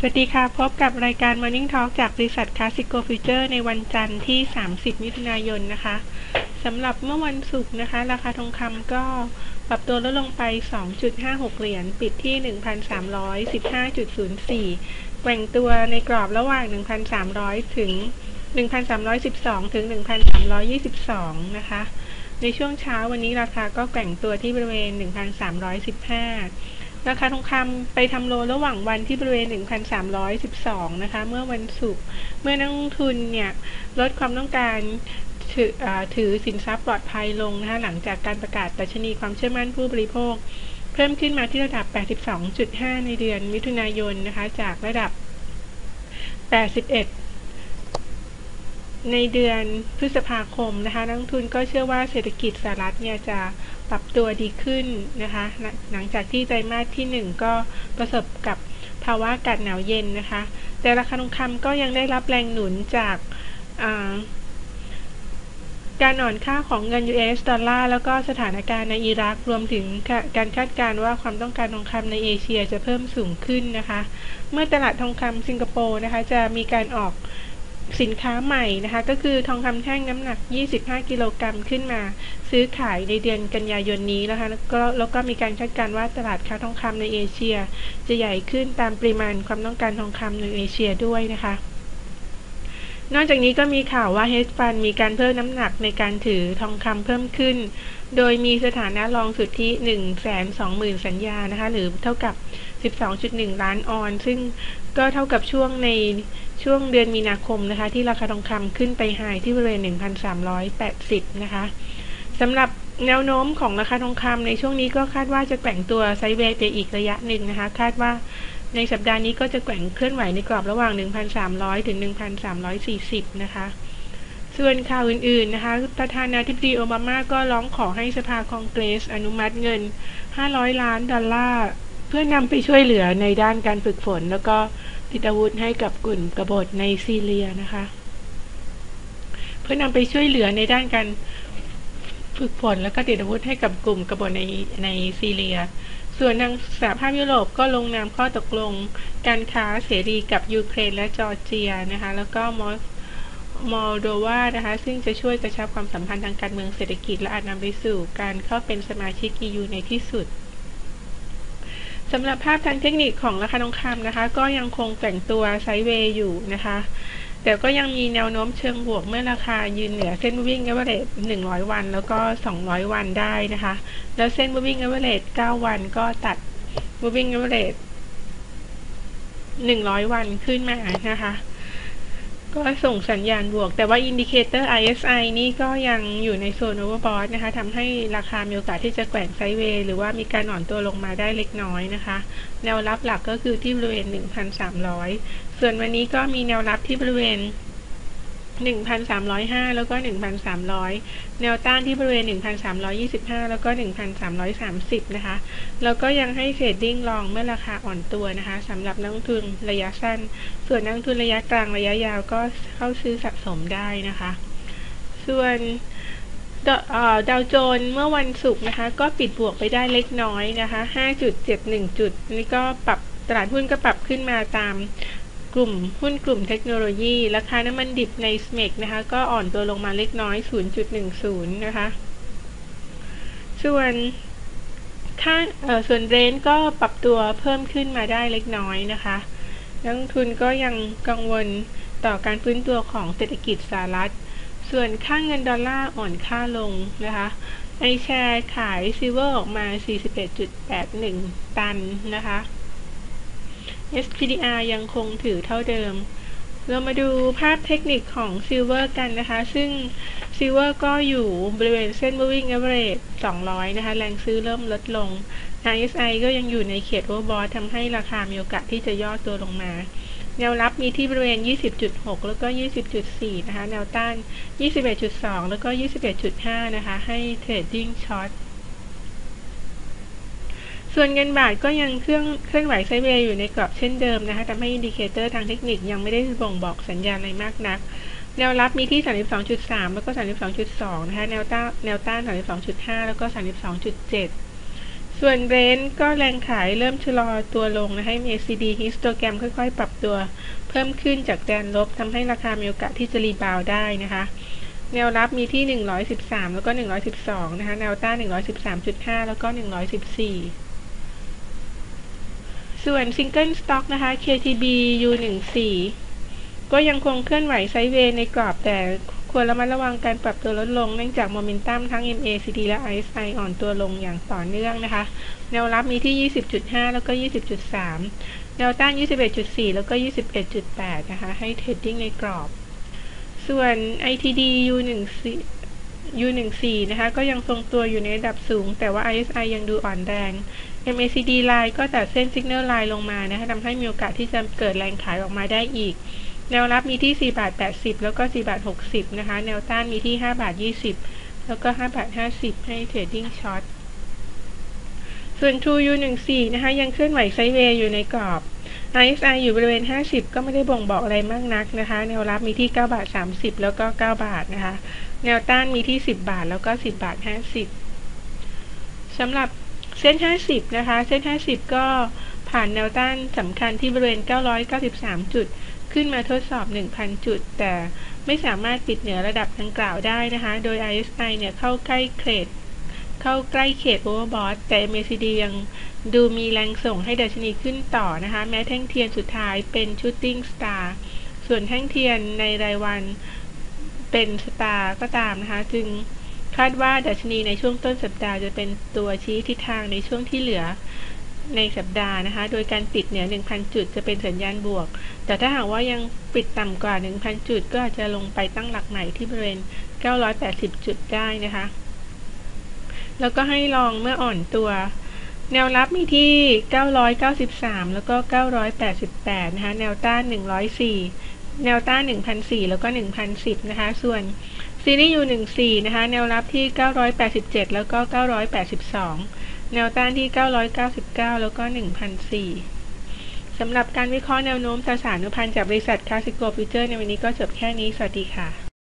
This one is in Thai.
สวัสดีค่ะ พบกับรายการ Morning Talk จากบริษัท Classico Future ในวันจันทร์ที่ 30 มิถุนายนนะคะสำหรับเมื่อวันศุกร์นะคะ ราคาทองคำก็ปรับตัวลดลงไป 2.56 เหรียญ ปิดที่ 1,315.04 แกว่งตัวในกรอบระหว่าง 1,300 ถึง 1,312 ถึง 1,322 นะคะ ในช่วงเช้าวันนี้ราคาก็แกว่งตัวที่บริเวณ 1,315 ราคาทองคำไปทำโลระหว่างวันที่บริเวณ 1,312 นะคะ เมื่อวันศุกร์ เมื่อนักลงทุนเนี่ยลดความต้องการถือถือสินทรัพย์ปลอดภัยลงนะคะหลังจากการประกาศตัชนีความเชื่อมั่นผู้บริโภค เพิ่มขึ้นมาที่ระดับ 82.5 ในเดือนมิถุนายนนะคะ จากระดับ 81ในเดือนพฤษภาคมนะคะนักทุนก็เชื่อว่าเศรษฐกิจสหรัฐเนี่ยจะ ปรับตัวดีขึ้นนะคะ หลังจากที่ไตรมาสที่ 1 ก็ประสบกับภาวะอากาศหนาวเย็นนะคะ แต่ราคาทองคำก็ยังได้รับแรงหนุนจากการอ่อนค่าของเงิน US ดอลลาร์แล้วก็สถานการณ์ในอิรักรวมถึงการคาดการณ์ว่าความต้องการทองคำในเอเชียจะเพิ่มสูงขึ้นนะคะ เมื่อตลาดทองคำสิงคโปร์นะคะ จะมีการออก สินค้าใหม่นะคะก็คือทองคำแท่งน้ำหนัก 25 กิโลกรัมขึ้นมา ซื้อขายในเดือนกันยายนนี้นะคะแล้วก็แล้วก็มีการคาดการณ์ว่าตลาดค้าทองคำในเอเชีย จะใหญ่ขึ้นตามปริมาณความต้องการทองคำในเอเชียด้วยนะคะนอกจากนี้ก็มีข่าวว่าเฮดฟันมีการเพิ่มน้ำหนักในการถือทองคำเพิ่มขึ้น โดยมีสถานะรองสุทธิ120,000 สัญญานะคะ หรือเท่ากับ 12.1 ล้านออน ซึ่งก็เท่ากับช่วงใน ช่วงเดือนมีนาคมนะคะ ที่ราคาทองคำขึ้นไปไฮที่บริเวณ 1,380 นะคะสำหรับแนวโน้มของราคาทองคำในช่วงนี้ก็คาดว่าจะแกว่งตัวไซด์เวย์ไปอีกระยะหนึ่งนะคะ คาดว่าในสัปดาห์นี้ก็จะแกว่งเคลื่อนไหวในกรอบระหว่าง 1,300 ถึง 1,340 นะคะ ส่วนข่าวอื่นๆนะคะ ประธานาธิบดีโอบามาก็ร้องขอให้สภาคองเกรส อนุมัติเงิน 500 ล้านดอลลาร์ เพื่อนำไปช่วยเหลือในด้านการฝึกฝน แล้วก็ ติดอาวุธให้กับกลุ่มกบฏในซีเรียนะคะ เพื่อนำไปช่วยเหลือในด้านการฝึกฝนแล้วก็ติดอาวุธให้กับกลุ่มกบฏในในซีเรีย ส่วนทางสหภาพยุโรปก็ลงนามข้อตกลง การค้าเสรีกับยูเครนและจอร์เจียนะคะ แล้วก็มอสมอลโดวานะคะ ซึ่งจะช่วยกระชับความสัมพันธ์ทางการเมืองเศรษฐกิจและอาจนำไปสู่การเข้าเป็นสมาชิก EU ในที่สุด สำหรับภาพทางเทคนิคของราคาทองคำนะคะ ก็ยังคงแต่งตัวไซด์เวย์อยู่นะคะ แต่ก็ยังมีแนวโน้มเชิงบวกเมื่อราคายืนเหนือเส้นวิ่งเอเวอเรส100 วัน แล้วก็ 200 วันได้นะคะ แล้วเส้นวิ่งเอเวอเรส9วันก็ตัดวิ่งเอเวอเรส100 วันขึ้นมานะคะ ก็ส่งสัญญาณบวก แต่ว่าอินดิเคเตอร์ isi นี่ก็ยังอยู่ในโซนโอเวอร์บอทนะคะทำให้ราคามีโอกาสที่จะแกว่งไซด์เวย์หรือว่ามีการอ่อนตัวลงมาได้เล็กน้อยนะคะ แนวรับหลักก็คือที่บริเวณ 1,300 ส่วนวันนี้ก็มีแนวรับที่บริเวณ 1,305 แล้วก็ 1,300 แนวต้านที่บริเวณ 1,325 แล้วก็ 1,330 นะคะ แล้วก็ยังให้เทรดดิ้งลองเมื่อราคาอ่อนตัวนะคะสำหรับนักทุนระยะสั้น ส่วนนักทุนระยะกลางระยะยาวก็เข้าซื้อสะสมได้นะคะ ส่วนดาวโจนเมื่อวันศุกร์นะคะ ก็ปิดบวกไปได้เล็กน้อยนะคะ 5.71 จุด นี่ก็ปรับตลาดหุ้นก็ปรับขึ้นมาตาม กลุ่มหุ้นกลุ่มเทคโนโลยี ราคาน้ำมันดิบในสเมกนะคะ ก็อ่อนตัวลงมาเล็กน้อย 0.10 นะคะ ส่วนค่าส่วนเรนก็ปรับตัวเพิ่มขึ้นมาได้เล็กน้อยนะคะนักทุนก็ยังกังวลต่อการฟื้นตัวของเศรษฐกิจสหรัฐ ส่วนค่างเงินดอลลาร์อ่อนค่าลงนะคะไอแชร์ขายซิเวอร์ออกมา 41.81 ตันนะคะ SPDR ยังคงถือเท่าเดิม เรามาดูภาพเทคนิคของซิลเวอร์กันนะคะ ซึ่งซิลเวอร์ก็อยู่บริเวณเส้น moving average 200 นะคะ แรงซื้อเริ่มลดลง RSI ก็ยังอยู่ในเขตโอเวอร์บอททำให้ราคามีโอกาสที่จะย่อตัวลงมา แนวรับมีที่บริเวณ 20.6 แล้วก็ 20.4 นะคะ แนวต้าน 21.2 แล้วก็ 21.5 นะคะ ให้เทรดดิ้งช็อต ส่วนเงินบาทก็ยังเครื่องเคลื่อนไหวไซเวย์อยู่ในกรอบเช่นเดิมนะคะทำให้อินดิเคเตอร์ทางเทคนิคยังไม่ได้บ่งบอกสัญญาณอะไรมากนัก แนวรับมีที่ 32.3 แล้วก็ 32.2 นะคะ แนวต้านแนวต้าน 32.5 แล้วก็ 32.7 ส่วนเรนก็แรงขายเริ่มชะลอตัวลงนะให้ MACD histogram ค่อยๆ ปรับตัวเพิ่มขึ้นจากแดนลบทำให้ราคามีโอกาสที่จะรีบาวได้นะคะแนวรับมีที่ 113 แล้วก็ 112 นะคะ แนวต้าน 113.5 แล้วก็ 114 ส่วน Single Stock นะคะ KTB U14 ก็ยังคงเคลื่อนไหวไซด์เวย์ในกรอบแต่ควรระมัดระวังการปรับตัวลดลงเนื่องจากโมเมนตัมทั้ง MACD และ RSI อ่อนตัวลงอย่างต่อเนื่องนะคะ แนวรับมีที่ 20.5 แล้วก็ 20.3 แนวต้าน 21.4 แล้วก็ 21.8 นะคะ ให้เทรดดิ้งในกรอบ ส่วน ITD U14 U14 นะคะ ก็ยังทรงตัวอยู่ในระดับสูง แต่ว่า RSI ยังดูอ่อนแรง MACD line ก็ตัดเส้น Signal line ลงมานะคะทำให้มีโอกาสที่จะเกิดแรงขายออกมาได้อีก แนวรับมีที่4บาท80 แล้วก็4บาท60 นะคะ แนวต้านมีที่5บาท20 แล้วก็5บาท50 ให้เทรดดิ้งช็อตส่วน True U14 นะคะยังเคลื่อนไหวไซเวย์อยู่ในกรอบ RSI อยู่บริเวณ 50 ก็ไม่ได้บ่งบอกอะไรมากนักนะคะ แนวรับมีที่ 9 บาท 30 แล้วก็ 9 บาทนะคะ แนวต้านมีที่ 10 บาทแล้วก็ 10 บาท 50สำหรับ เส้น 50 นะคะ เส้น 50 ก็ผ่านแนวต้านสำคัญที่บริเวณ 993 จุด ขึ้นมาทดสอบ 1,000 จุด แต่ไม่สามารถปิดเหนือระดับดังกล่าวได้นะคะ โดย RSI เนี่ยเข้าใกล้เขตเข้าใกล้เขต overbought แต่ MACD ยังดูมีแรงส่งให้ดัชนีขึ้นต่อนะคะ แม้แท่งเทียนสุดท้ายเป็น shooting star ส่วนแท่งเทียนในรายวันเป็นสตาร์ก็ตามนะคะ จึง คาดว่าดัชนีในช่วงต้นสัปดาห์จะเป็นตัวชี้ทิศทางในช่วงที่เหลือในสัปดาห์นะคะ โดยการปิดเหนือ 1,000 จุดจะเป็นสัญญาณบวก แต่ถ้าหากว่ายังปิดต่ำกว่า 1,000 จุด ก็อาจจะลงไปตั้งหลักใหม่ที่บริเวณ 980 จุดได้นะคะ แล้วก็ให้ลองเมื่ออ่อนตัว แนวรับมีที่ 993 แล้วก็ 988 นะคะ แนวต้าน 104 แนวต้าน 1,004 แล้วก็ 1,010 นะคะ ส่วน ซีรีส์ U14 นะคะ แนวรับที่ 987 แล้วก็ 982 แนวต้านที่ 999 แล้วก็ 1,004สำหรับการวิเคราะห์แนวโน้มตราสารอนุพันธ์จากบริษัทคาสิโกฟิวเจอร์ในวันนี้ก็จบแค่นี้ สวัสดีค่ะ